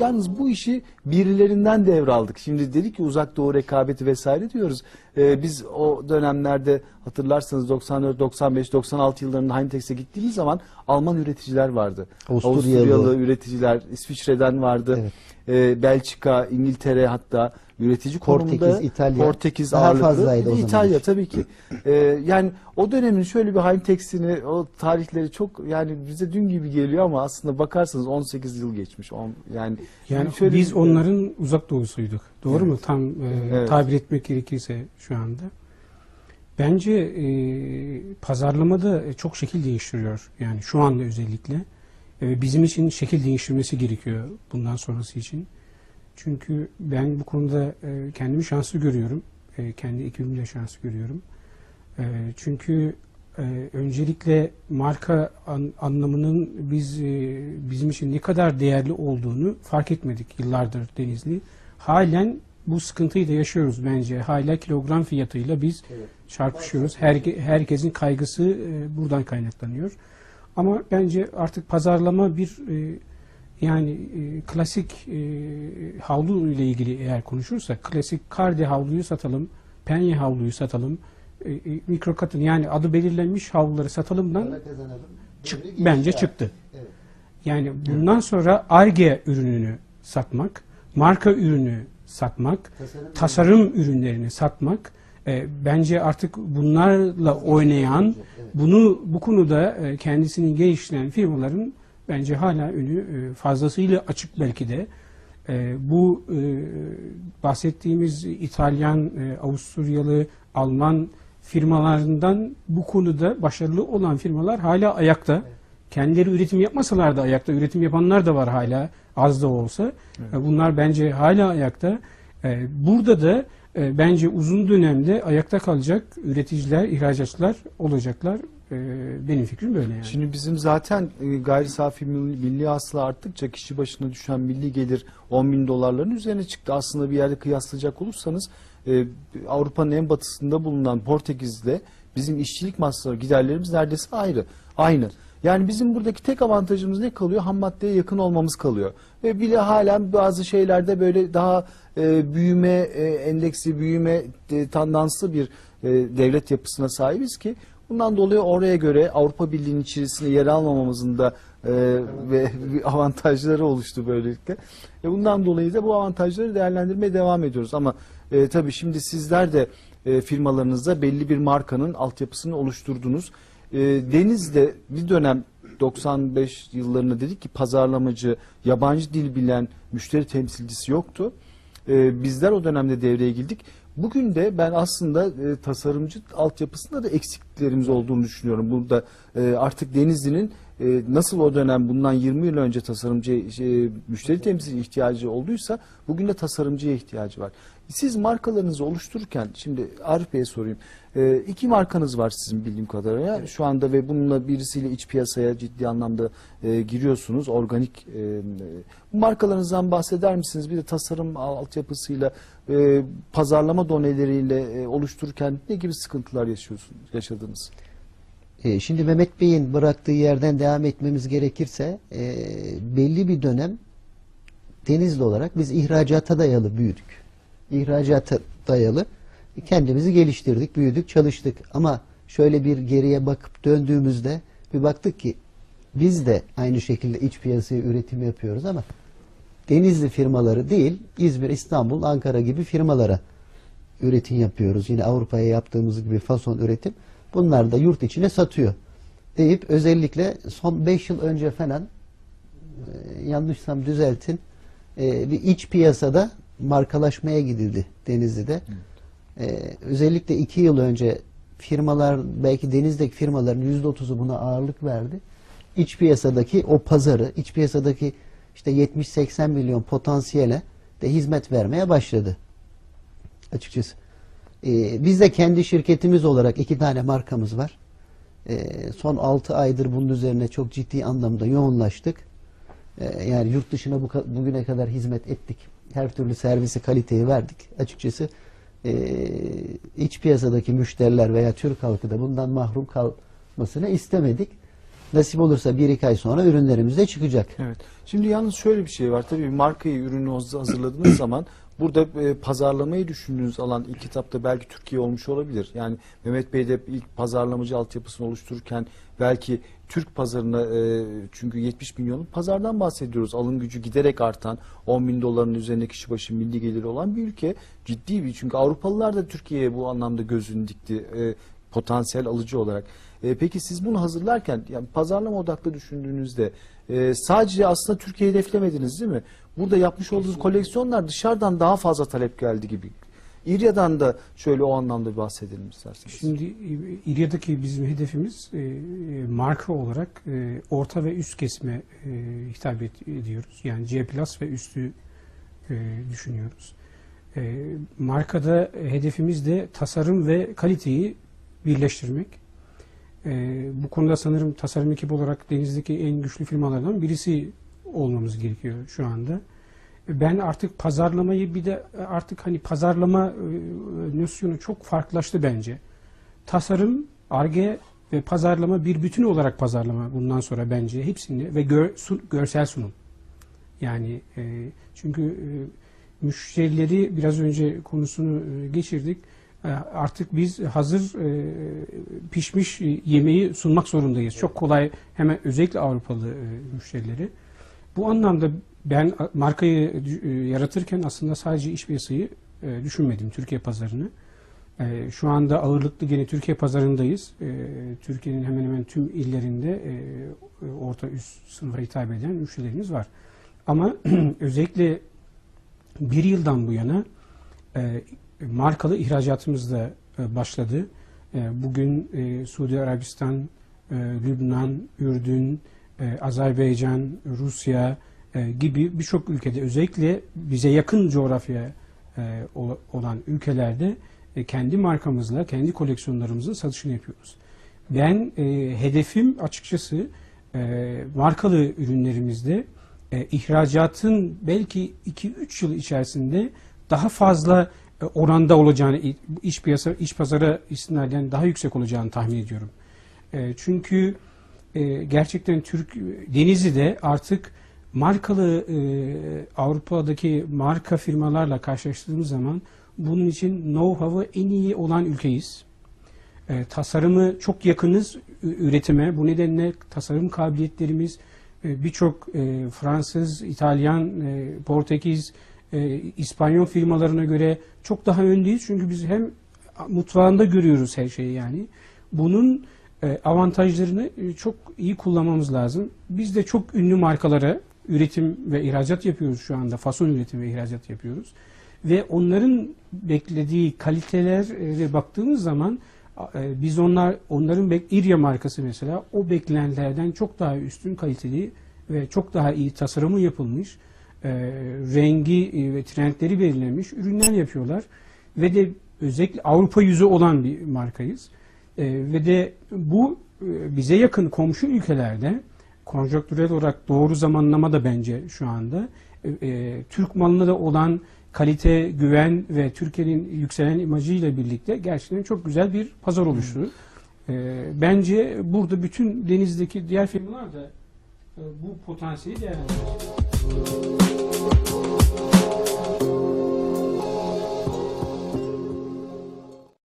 yalnız bu işi birilerinden devraldık. Şimdi dedik ki uzak doğu rekabeti vesaire diyoruz. Ee, biz o dönemlerde hatırlarsanız 94, 95, 96 yıllarında Heinetex'e gittiğimiz zaman Alman üreticiler vardı. Avusturyalı. üreticiler, İsviçre'den vardı. Evet. Ee, Belçika, İngiltere hatta üretici Portekiz, İtalya. Portekiz Daha ağırlıklı. fazlaydı o zaman İtalya tabii ki. Ee, yani o dönemin şöyle bir Heinetex'ini o tarihleri çok yani bize dün gibi geliyor ama aslında bakarsanız 18 yıl geçmiş. On, yani Yani şöyle biz bir- onların uzak doğusuyduk. Doğru mu? Tam e, Evet. tabir etmek gerekirse şu anda. Bence e, pazarlamada e, çok şekil değiştiriyor. Yani şu anda özellikle. E, bizim için şekil değiştirmesi gerekiyor bundan sonrası için. Çünkü ben bu konuda e, kendimi şanslı görüyorum. E, kendi ekibimde şanslı görüyorum. E, çünkü e, öncelikle marka an- anlamının biz e, bizim için ne kadar değerli olduğunu fark etmedik yıllardır Denizli. Halen bu sıkıntıyı da yaşıyoruz bence. Hala kilogram fiyatıyla biz çarpışıyoruz. Herke- herkesin kaygısı e, buradan kaynaklanıyor. Ama bence artık pazarlama bir e, yani e, klasik e, havlu ile ilgili eğer konuşursak klasik kardi havluyu satalım, penye havluyu satalım, e, e, mikro katın yani adı belirlenmiş havluları satalımdan çık, bence çıktı. Evet. Yani bundan sonra ARGE ürününü satmak, marka ürünü satmak, tasarım ürünlerini satmak e, bence artık bunlarla oynayan, bunu bu konuda e, kendisini geliştiren firmaların bence hala önü e, fazlasıyla açık belki de. E, bu e, bahsettiğimiz İtalyan, e, Avusturyalı, Alman firmalarından bu konuda başarılı olan firmalar hala ayakta. Kendileri üretim yapmasalar da ayakta. Üretim yapanlar da var hala az da olsa. E, Bunlar bence hala ayakta. E, Burada da e, bence uzun dönemde ayakta kalacak üreticiler, ihracatçılar olacaklar. Benim fikrim böyle yani. Şimdi bizim zaten gayri safi milli, hasıla arttıkça kişi başına düşen milli gelir 10 bin dolarların üzerine çıktı. Aslında bir yerde kıyaslayacak olursanız Avrupa'nın en batısında bulunan Portekiz'de bizim işçilik masrafı giderlerimiz neredeyse ayrı. Aynı. Yani bizim buradaki tek avantajımız ne kalıyor? Ham maddeye yakın olmamız kalıyor. Ve bile halen bazı şeylerde böyle daha e, büyüme e, endeksi, büyüme e, tandanslı bir e, devlet yapısına sahibiz ki bundan dolayı oraya göre Avrupa Birliği'nin içerisinde yer almamamızın da e, ve avantajları oluştu böylelikle. E, bundan dolayı da bu avantajları değerlendirmeye devam ediyoruz. Ama e, tabii şimdi sizler de e, firmalarınızda belli bir markanın altyapısını oluşturdunuz. E, Deniz'de bir dönem 95 yıllarında dedik ki pazarlamacı, yabancı dil bilen müşteri temsilcisi yoktu. E, bizler o dönemde devreye girdik. Bugün de ben aslında e, tasarımcı altyapısında da eksikliklerimiz olduğunu düşünüyorum. Burada e, artık Denizli'nin e, nasıl o dönem bundan 20 yıl önce tasarımcı şey, müşteri temsilci ihtiyacı olduysa bugün de tasarımcıya ihtiyacı var. Siz markalarınızı oluştururken şimdi Arif Bey'e sorayım. E, iki markanız var sizin bildiğim kadarıyla şu anda ve bununla birisiyle iç piyasaya ciddi anlamda e, giriyorsunuz. Organik e, e, bu markalarınızdan bahseder misiniz? Bir de tasarım altyapısıyla e, pazarlama doneleriyle e, oluştururken ne gibi sıkıntılar yaşıyorsunuz, yaşadınız? E, Şimdi Mehmet Bey'in bıraktığı yerden devam etmemiz gerekirse e, belli bir dönem Denizli olarak biz ihracata dayalı büyüdük. İhracata dayalı kendimizi geliştirdik, büyüdük, çalıştık. Ama şöyle bir geriye bakıp döndüğümüzde bir baktık ki biz de aynı şekilde iç piyasaya üretim yapıyoruz ama Denizli firmaları değil, İzmir, İstanbul, Ankara gibi firmalara üretim yapıyoruz. Yine Avrupa'ya yaptığımız gibi fason üretim. Bunlar da yurt içine satıyor. Deyip özellikle son 5 yıl önce falan e, yanlışsam düzeltin e, bir iç piyasada markalaşmaya gidildi Denizli'de. E, özellikle 2 yıl önce firmalar belki denizdeki firmaların %30'u buna ağırlık verdi. İç piyasadaki o pazarı, iç piyasadaki işte 70-80 milyon potansiyele de hizmet vermeye başladı. Açıkçası. Ee, biz de kendi şirketimiz olarak iki tane markamız var. Ee, son 6 aydır bunun üzerine çok ciddi anlamda yoğunlaştık. Ee, yani yurt dışına bugüne kadar hizmet ettik. Her türlü servisi, kaliteyi verdik. Açıkçası iç piyasadaki müşteriler veya Türk halkı da bundan mahrum kalmasını istemedik. Nasip olursa bir iki ay sonra ürünlerimiz de çıkacak. Evet. Şimdi yalnız şöyle bir şey var. Tabii markayı, ürünü haz- hazırladığınız zaman burada e, pazarlamayı düşündüğünüz alan ilk kitapta belki Türkiye olmuş olabilir. Yani Mehmet Bey de ilk pazarlamacı altyapısını oluştururken belki Türk pazarına e, çünkü 70 milyonluk pazardan bahsediyoruz. Alım gücü giderek artan 10 bin doların üzerinde kişi başı milli geliri olan bir ülke. Ciddi bir çünkü Avrupalılar da Türkiye'ye bu anlamda gözünü dikti. E, potansiyel alıcı olarak. E, peki siz bunu hazırlarken yani pazarlama odaklı düşündüğünüzde e, sadece aslında Türkiye'yi hedeflemediniz değil mi? Burada yapmış olduğunuz koleksiyonlar dışarıdan daha fazla talep geldi gibi. İrya'dan da şöyle o anlamda bir bahsedelim isterseniz. Şimdi İRYA'daki bizim hedefimiz e, e, marka olarak e, orta ve üst kesime e, hitap ediyoruz. Yani C plus ve üstü e, düşünüyoruz. E, markada hedefimiz de tasarım ve kaliteyi birleştirmek. E, bu konuda sanırım tasarım ekibi olarak denizdeki en güçlü firmalardan birisi olmamız gerekiyor şu anda. Ben artık pazarlamayı bir de artık hani pazarlama e, nosyonu çok farklılaştı bence. Tasarım, arge ve pazarlama bir bütün olarak pazarlama bundan sonra bence hepsini ve gör- sun- görsel sunum. Yani e, çünkü e, müşterileri biraz önce konusunu e, geçirdik. E, artık biz hazır e, pişmiş yemeği sunmak zorundayız. Çok kolay hemen özellikle Avrupalı e, müşterileri. Bu anlamda ben markayı yaratırken aslında sadece iş piyasayı düşünmedim Türkiye pazarını. Şu anda ağırlıklı gene Türkiye pazarındayız. Türkiye'nin hemen hemen tüm illerinde orta üst sınıfa hitap eden müşterilerimiz var. Ama özellikle bir yıldan bu yana markalı ihracatımız da e, başladı. E, bugün e, Suudi Arabistan, Lübnan, Ürdün, Azerbaycan, Rusya gibi birçok ülkede özellikle bize yakın coğrafya olan ülkelerde kendi markamızla, kendi koleksiyonlarımızın satışını yapıyoruz. Ben hedefim açıkçası markalı ürünlerimizde ihracatın belki 2-3 yıl içerisinde daha fazla oranda olacağını, i- iç piyasa, iç pazara istinaden daha yüksek olacağını tahmin ediyorum. E, çünkü e, gerçekten Türk Denizli'de artık markalı e, Avrupa'daki marka firmalarla karşılaştığımız zaman bunun için know-how'ı en iyi olan ülkeyiz. E, tasarımı çok yakınız üretime. Bu nedenle tasarım kabiliyetlerimiz e, birçok e, Fransız, İtalyan, e, Portekiz, e, İspanyol firmalarına göre çok daha öndeyiz. Çünkü biz hem mutfağında görüyoruz her şeyi yani. Bunun e, avantajlarını e, çok iyi kullanmamız lazım. Biz de çok ünlü markalara üretim ve ihracat yapıyoruz şu anda. Fason üretim ve ihracat yapıyoruz. Ve onların beklediği kalitelere baktığımız zaman e, biz onlar onların İrya markası mesela o beklentilerden çok daha üstün kaliteli ve çok daha iyi tasarımı yapılmış, e, rengi e, ve trendleri belirlenmiş ürünler yapıyorlar ve de özellikle Avrupa yüzü olan bir markayız. E, ve de bu e, bize yakın komşu ülkelerde konjonktürel olarak doğru zamanlama da bence şu anda e, e, Türk malına da olan kalite, güven ve Türkiye'nin yükselen imajıyla birlikte gerçekten çok güzel bir pazar oluştu. E, bence burada bütün denizdeki diğer firmalar da e, bu potansiyeli değerlendiriyor. Thank you.